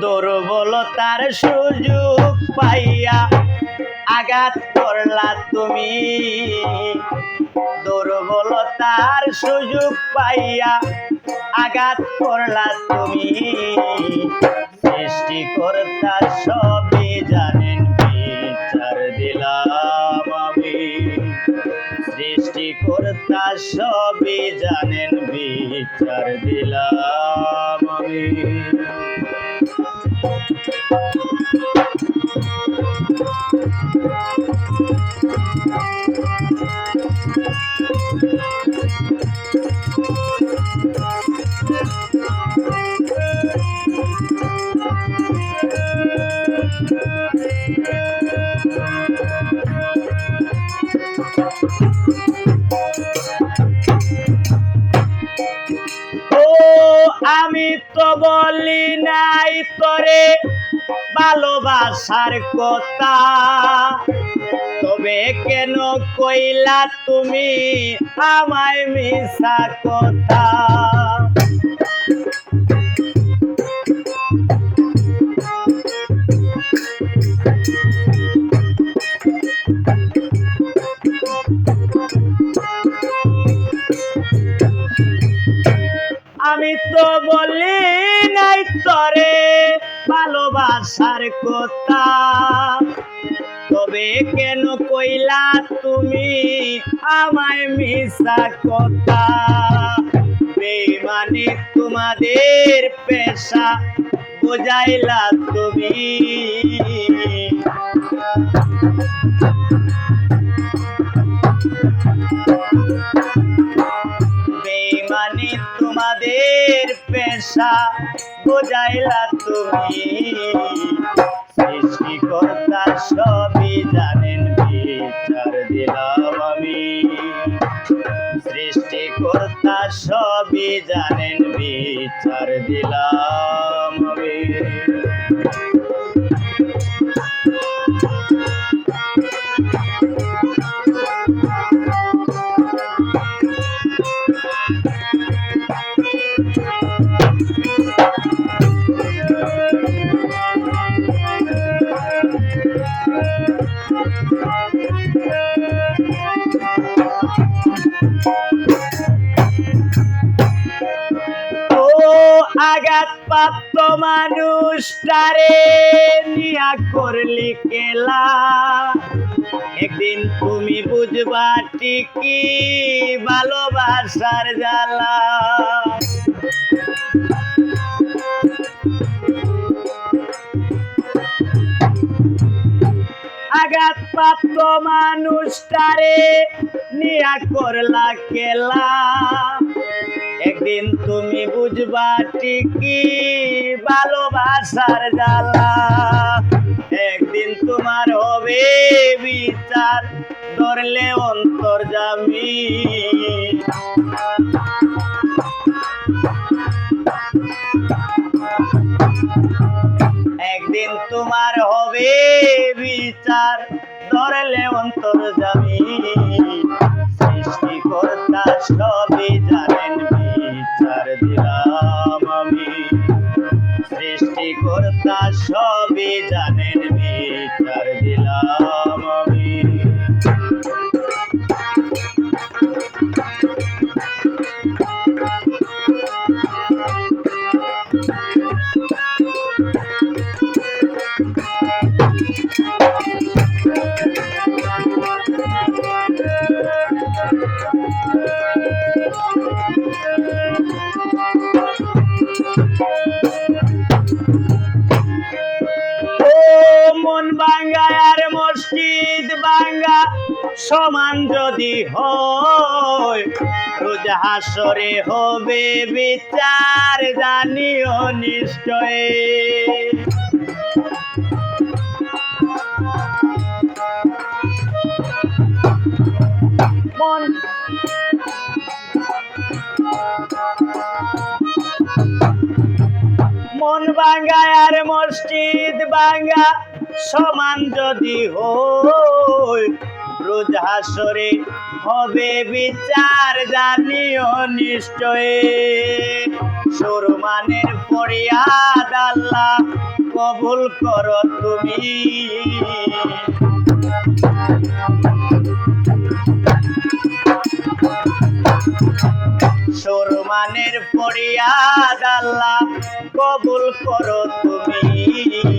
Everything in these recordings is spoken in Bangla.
দুর্বলতার সুযোগ পাইয়া আঘাত করলা তুমি। দুর্বলতার সুযোগ পাইয়া আঘাত করলা তুমি। সৃষ্টিকর্তা সবই সবই জানেন বিচার দিলাম আমি। ও বলি নাই করে ভালোবাসার কথা। তবে কেন কইলা তুমি আমায় মিশা কথা? আমি তো বলি তরে ভালোবাসার কথা। তবে কেন কইলা তুমি আমায় মিশা কথা? বেমানে তোমাদের পেশা, বোঝাইলা তুমি। পেশা বোঝাইলা তুমি। সৃষ্টিকর্তা সবই জানেন বিচার দিলাম আমি। সৃষ্টিকর্তা সবই জানেন বিচার দিলাম আমি। ও আঘাত মানুষ মানুষটারে নিয়া করলি কেলা? একদিন তুমি বুঝবা ঠিকই ভালোবাসার জ্বালা। প্রাপ্ত মানুষটারে নিয়া করলা কেলা। একদিন তুমি বুঝবা ঠিকই ভালোবাসার জ্বালা। একদিন তোমার হবে বিচার, ধরলে জামি। একদিন তোমার হবে সৃষ্টিকর্তা সবই জানেন বিচার দিলাম আমি। ও বাঙ্গা আর মসজিদ বাঙ্গা সমান যদি হয়, রোজ হাসরে হবে বিচার, জানিও নিশ্চয়। মন। মন ভাঙ্গা আর মসজিদ ভাঙ্গা সমান যদি হয় হাসরে হবে বিচার, জানিও নিশ্চয়। সুরমানের ফরিয়াদ আল্লাহ কবুল করো তুমি। সুরমানের ফরিয়াদ আল্লাহ কবুল করো তুমি।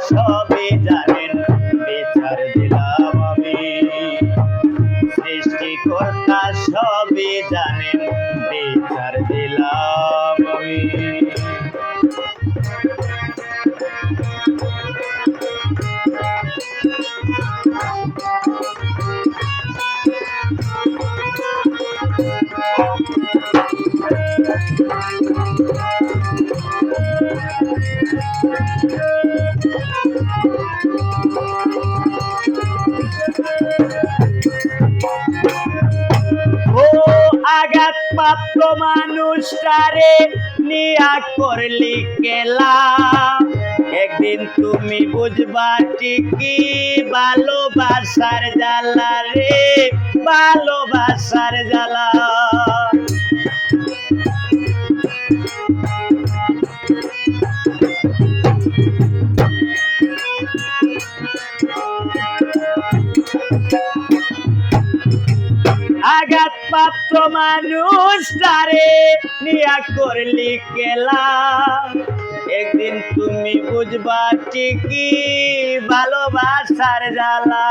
সৃষ্টিকর্তা সবে জানেন বিচার দিলাম আমি। সৃষ্টিকর্তা সবে জানেন বিচার দিলাম আমি। ও প্রাপ্ত মানুষটারে নিয়া করলি কেলা। একদিন তুমি বুঝবা ঠিকই ভালোবাসার জ্বালা রে, ভালোবাসার জ্বালা। আঘাত প্রাপ্ত মানুষ তারে নিয়া করলি কেলা একদিন তুমি বুঝবা ঠিকই ভালোবাসার জ্বালা।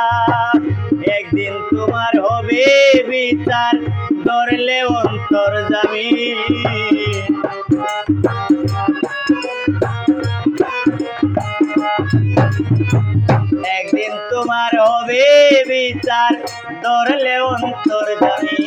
একদিন তোমার হবে বিচার, ধরলে অন্তর যাবি একদিন তোমার হবে বিচার। ধরলে অন্তর জানি